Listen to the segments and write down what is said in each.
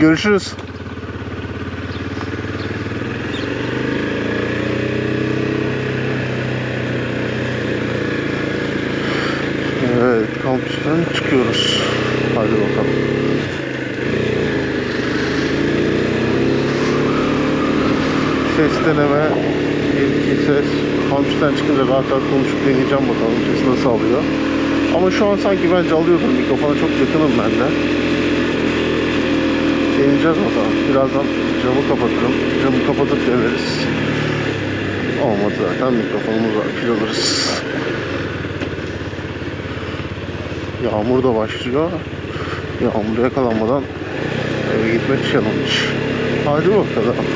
Görüşürüz. Evet, kampüsten çıkıyoruz. Hadi bakalım. Ses deneme, bir iki ses. Kampüsten çıkınca rahat rahat konuşup deneyeceğim bakalım ses nasıl alıyor. Ama şu an sanki bence alıyordur. Mikrofona çok yakınım ben de. Deneyeceğiz bakalım. Birazdan camı kapatırım. Camı kapatıp deneriz. Olmadı zaten mikrofonumuz var. Pil alırız. Yağmur da başlıyor. Yağmura yakalanmadan eve gitmek challenge. Hadi bakalım.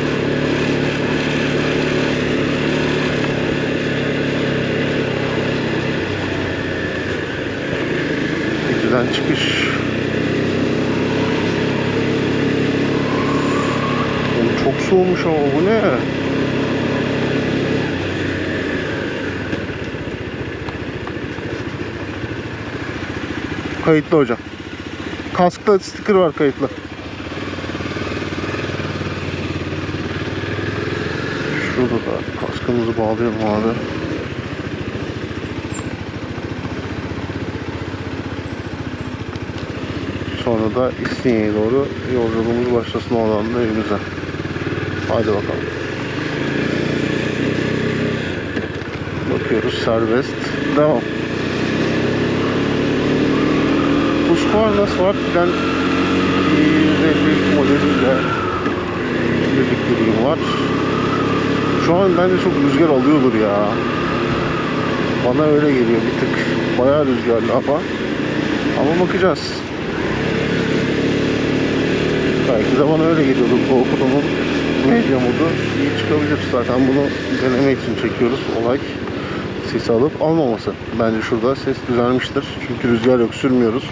İkiden çıkış. Oğlum çok soğumuş ama bu ne? Kayıtlı hocam. Kaskta sticker var kayıtlı. Şurada da kaskımızı bağlayalım abi. Sonra da İstinye'ye doğru yolculuğumuz başlasın oradan da evimize. Hadi bakalım. Bakıyoruz serbest. Devam. Husqvarna Swart'den 150 modeliyle birlikteliğim var. Şu an bence çok rüzgar alıyordur ya. Bana öyle geliyor bir tık. Bayağı rüzgarlı ama. Ama bakacağız. Belki de bana öyle geliyordur. Bu okudumun medya modu iyi çıkabilir. Zaten bunu deneme için çekiyoruz. Olay sesi alıp almaması. Bence şurada ses düzelmiştir. Çünkü rüzgar yok sürmüyoruz.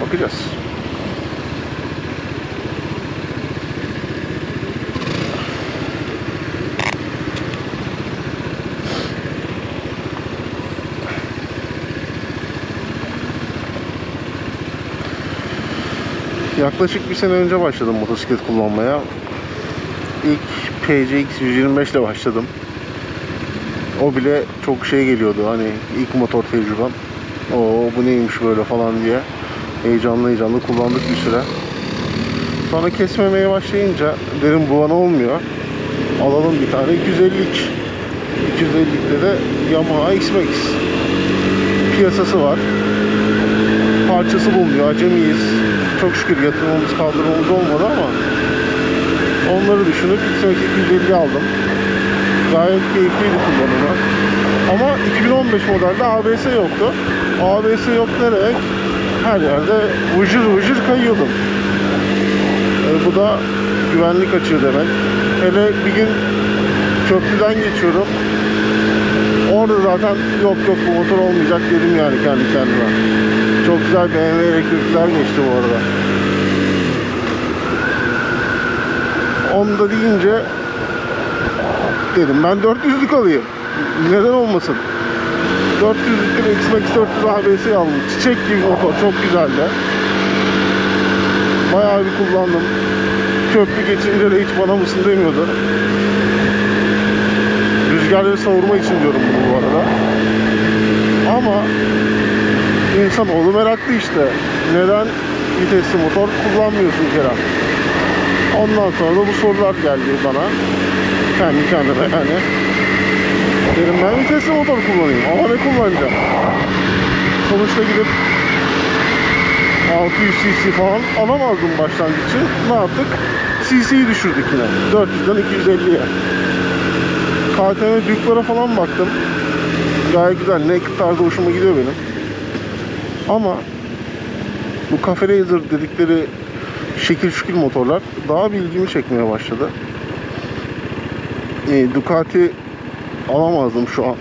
Bakacağız. Yaklaşık bir sene önce başladım motosiklet kullanmaya. İlk PCX 125 ile başladım. O bile çok şey geliyordu hani ilk motor tecrübem. O bu neymiş böyle falan diye heyecanlı heyecanlı kullandık bir süre. Sonra kesmemeye başlayınca dedim bu bana olmuyor. Alalım bir tane 250'lik. 250'likte de Yamaha X-Max. Piyasası var. Parçası bulunuyor. Acemiyiz. Çok şükür yatırmamız kaldırmamız olmadı ama onları düşünüp 250 aldım. Gayet keyifliydi kullanımı. Ama 2015 modelde ABS yoktu. ABS yok ne demek? Her yerde vıcır vıcır kayıyordum. E, bu da güvenlik açığı demek. Hele bir gün köprüden geçiyorum. Orada zaten yok yok bu motor olmayacak dedim yani kendi kendime. Çok güzel BMW elektrikler geçti bu arada. Onu da deyince dedim ben 400'lük alayım. Neden olmasın? 400'lük bir X-Max 400 ABS aldım. Çiçek gibi motor. Çok güzeldi. Bayağı bir kullandım. Köprü geçince de hiç bana mısın demiyordu. Rüzgarları savurma için diyorum bunu bu arada. Ama insanoğlu meraklı işte. Neden vitesli motor kullanmıyorsun Kerem? Ondan sonra da bu sorular geldi bana. Kendi kendime yani. Dedim ben vitesli motor kullanayım ama ne kullanacağım? Sonuçta gidip 600 cc falan alamazdım başlangıç için. Ne yaptık? cc'yi düşürdük yine. 400'den 250'ye. KTM Duke'lara falan baktım. Gayet güzel. Naked tarzı hoşuma gidiyor benim. Ama bu Cafe Racer dedikleri şekil şükül motorlar daha bir ilgimi çekmeye başladı. E, Ducati alamazdım şu an.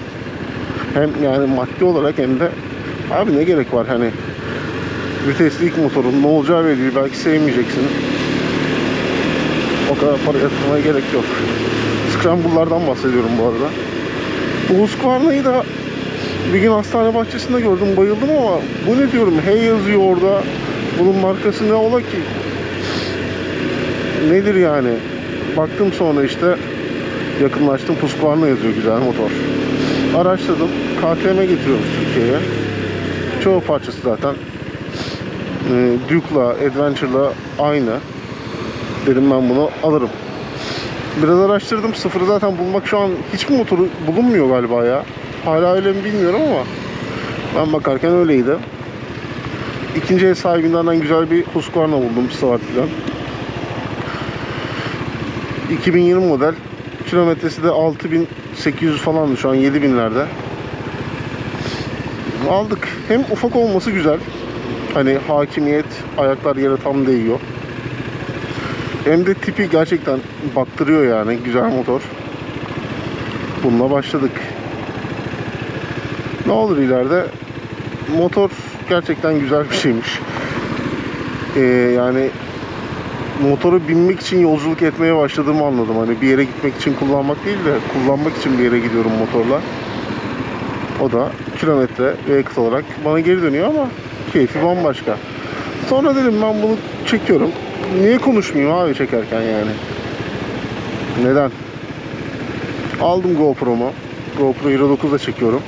Hem yani maddi olarak hem de abi ne gerek var hani vitesli ilk motorun ne olacağı belli belki sevmeyeceksin. O kadar para yatırmaya gerek yok. Scramble'lardan bahsediyorum bu arada. Bu Husqvarna'yı da bir gün hastane bahçesinde gördüm bayıldım ama bu ne diyorum hey yazıyor orada Bunun markası ne ola ki? Nedir yani? Baktım sonra işte yakınlaştım. Husqvarna yazıyor güzel motor. Araştırdım. KTM getiriyormuş Türkiye'ye. Çoğu parçası zaten e, Duke'la, Adventure'la aynı. Dedim ben bunu alırım. Biraz araştırdım. Sıfırı zaten bulmak şu an hiçbir motoru bulunmuyor galiba ya. Hala öyle mi bilmiyorum ama ben bakarken öyleydi. İkinci el sahibinden güzel bir Husqvarna buldum Swart'tan. 2020 model. Kilometresi de 6800 falandı şu an 7000'lerde. Aldık. Hem ufak olması güzel. Hani hakimiyet, ayaklar yere tam değiyor. Hem de tipi gerçekten baktırıyor yani. Güzel motor. Bununla başladık. Ne olur ileride motor gerçekten güzel bir şeymiş. Ee, yani motoru binmek için yolculuk etmeye başladığımı anladım. Hani bir yere gitmek için kullanmak değil de kullanmak için bir yere gidiyorum motorla. O da kilometre ve yakıt olarak bana geri dönüyor ama keyfi bambaşka. Sonra dedim ben bunu çekiyorum. Niye konuşmayayım abi çekerken yani? Neden? Aldım GoPro'mu. GoPro Hero 9'da çekiyorum.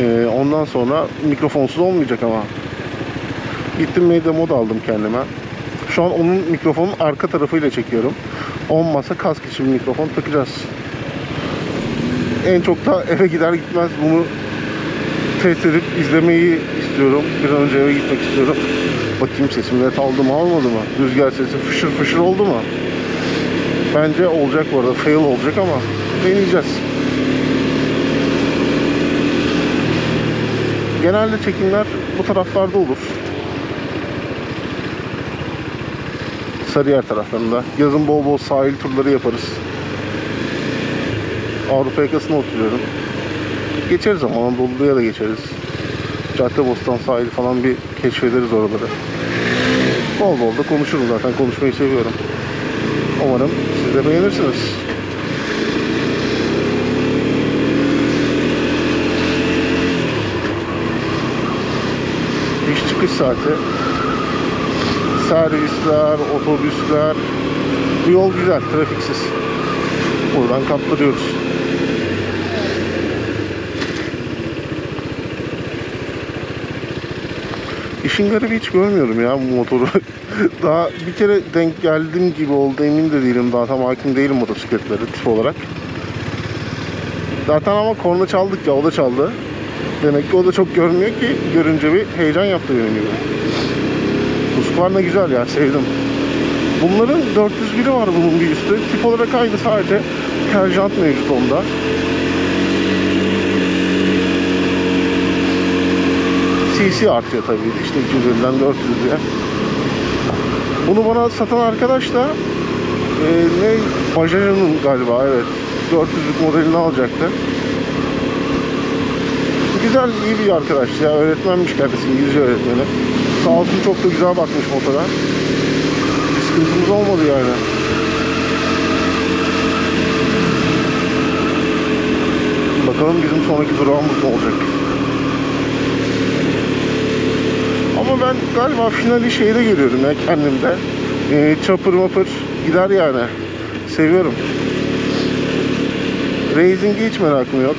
Ee, ondan sonra mikrofonsuz olmayacak ama. Gittim Media Mod aldım kendime. Şu an onun mikrofonun arka tarafıyla çekiyorum. Olmazsa kask için mikrofon takacağız. En çok da eve gider gitmez bunu test edip izlemeyi istiyorum. Bir an önce eve gitmek istiyorum. Bakayım sesim net aldı mı almadı mı? Rüzgar sesi fışır fışır oldu mu? Bence olacak bu arada. Fail olacak ama deneyeceğiz. Genelde çekimler bu taraflarda olur. Sarıyer taraflarında. Yazın bol bol sahil turları yaparız. Avrupa yakasına oturuyorum. Geçeriz ama Anadolu'ya da geçeriz. Caddebostan sahili falan bir keşfederiz oraları. Bol bol da konuşurum zaten. Konuşmayı seviyorum. Umarım siz de beğenirsiniz. İş çıkış saati. Servisler, otobüsler. Bu yol güzel, trafiksiz. Buradan kaptırıyoruz. İşin garibi hiç görmüyorum ya bu motoru. daha bir kere denk geldim gibi oldu emin de değilim daha tam hakim değilim motosikletlere tip olarak. Zaten ama korna çaldık ya o da çaldı. Demek ki o da çok görmüyor ki görünce bir heyecan yaptı benim gibi. Husqvarna güzel ya sevdim. Bunların 401'i var bunun bir üstü. Tip olarak aynı sadece kel jant mevcut onda. CC artıyor tabii işte 250'den 400'e. Bunu bana satan arkadaş da e, ne Bajaj'ın galiba evet 400'lük modelini alacaktı. Güzel iyi bir arkadaş ya öğretmenmiş kendisi İngilizce öğretmeni. Sağ olsun çok da güzel bakmış motora. Bir sıkıntımız olmadı yani. Bakalım bizim sonraki durağımız ne olacak. Ama ben galiba finali şeyde görüyorum ya kendimde. Ee, çapır mapır gider yani. Seviyorum. Racing'e hiç merakım yok.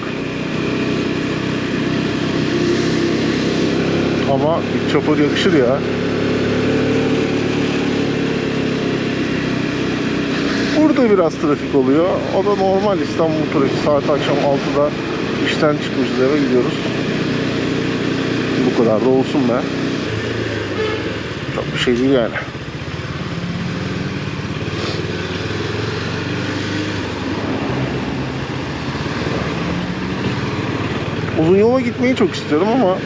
Ama çapır yakışır ya. Burada biraz trafik oluyor. O da normal İstanbul trafiği. Saat akşam 6'da işten çıkmışız eve gidiyoruz. Bu kadar da olsun be. Çok bir şey değil yani. Uzun yola gitmeyi çok istiyorum ama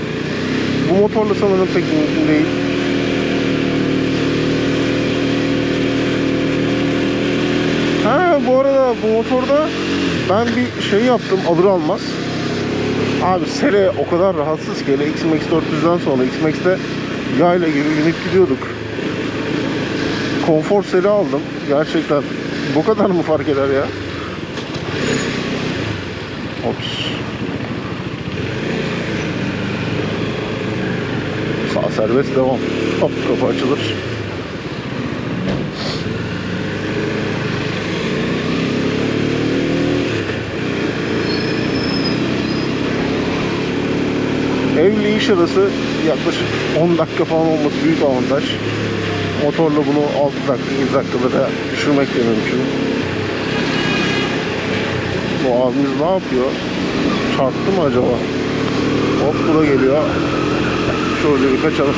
bu motorla sanırım pek mümkün değil. Ha bu arada bu motorda ben bir şey yaptım alır almaz. Abi sere o kadar rahatsız ki hele X-Max 400'den sonra X-Max'te yayla gibi binip gidiyorduk. Konfor seri aldım. Gerçekten bu kadar mı fark eder ya? Ops. Sağ serbest devam. Hop kapı açılır. Evle iş arası yaklaşık 10 dakika falan olması büyük avantaj. Motorla bunu 6 dakika, 7 dakikada da düşürmek de mümkün. Bu abimiz ne yapıyor? Çarptı mı acaba? Hop bu geliyor. Şöyle bir kaçalım.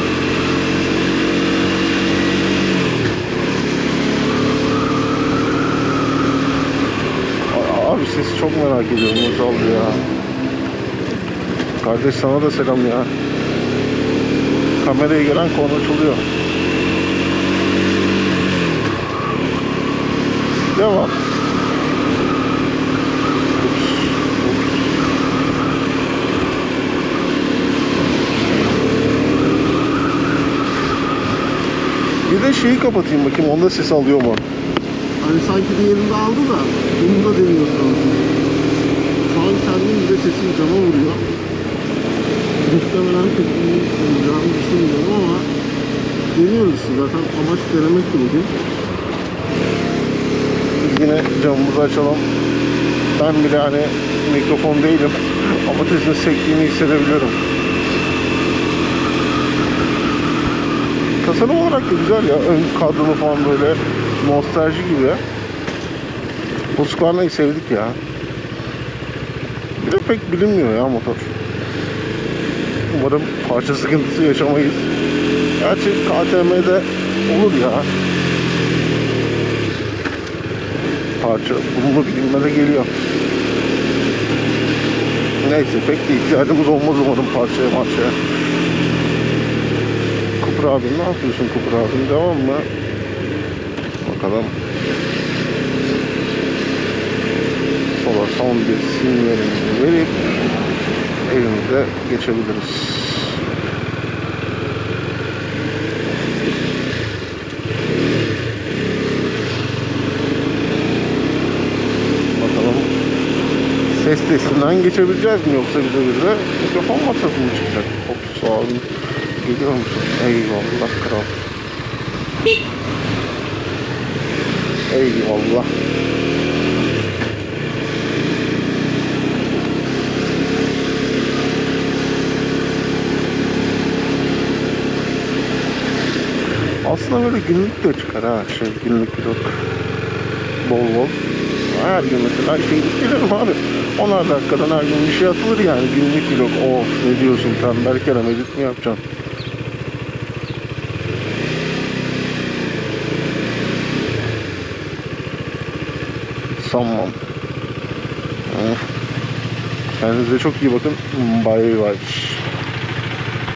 Abi sesi çok merak ediyorum oldu ya. Kardeş sana da selam ya. Kameraya gelen konuşuluyor. Devam. De şeyi kapatayım bakayım onda ses alıyor mu? Hani sanki diğerinde aldı da bunu da deniyorsunuz. Şu an kendim bile sesim cama vuruyor. Muhtemelen sesimi duyacağımı düşünmüyorum ama deniyoruz zaten amaç denemekti bugün. Yine camımızı açalım. Ben bile hani mikrofon değilim ama sesin sektiğini hissedebiliyorum. Tasarım olarak da güzel ya. Ön kadronu falan böyle nostalji gibi. Husqvarna'yı sevdik ya. Bir de pek bilinmiyor ya motor. Umarım parça sıkıntısı yaşamayız. Gerçi KTM'de olur ya. Parça bulunma bilinmede geliyor. Neyse pek de ihtiyacımız olmaz umarım parçaya parçaya. Kupra abim ne yapıyorsun Kupra abim devam mı? Bakalım. Sola son bir sinyalimizi verip evimize geçebiliriz. Ses testinden geçebileceğiz mi yoksa bize bir de mikrofon masası mı çıkacak? Hop sağ olun. Geliyor musun? Eyvallah kral. Eyvallah. Aslında böyle günlük de çıkar ha şey günlük vlog. Bol bol. Her gün mesela şey gelirim abi. 10'ar dakikadan her gün bir şey atılır yani günlük vlog. Of ne diyorsun tembel Kerem edit mi yapacaksın? Sanmam. Of. Kendinize çok iyi bakın. Bye bye.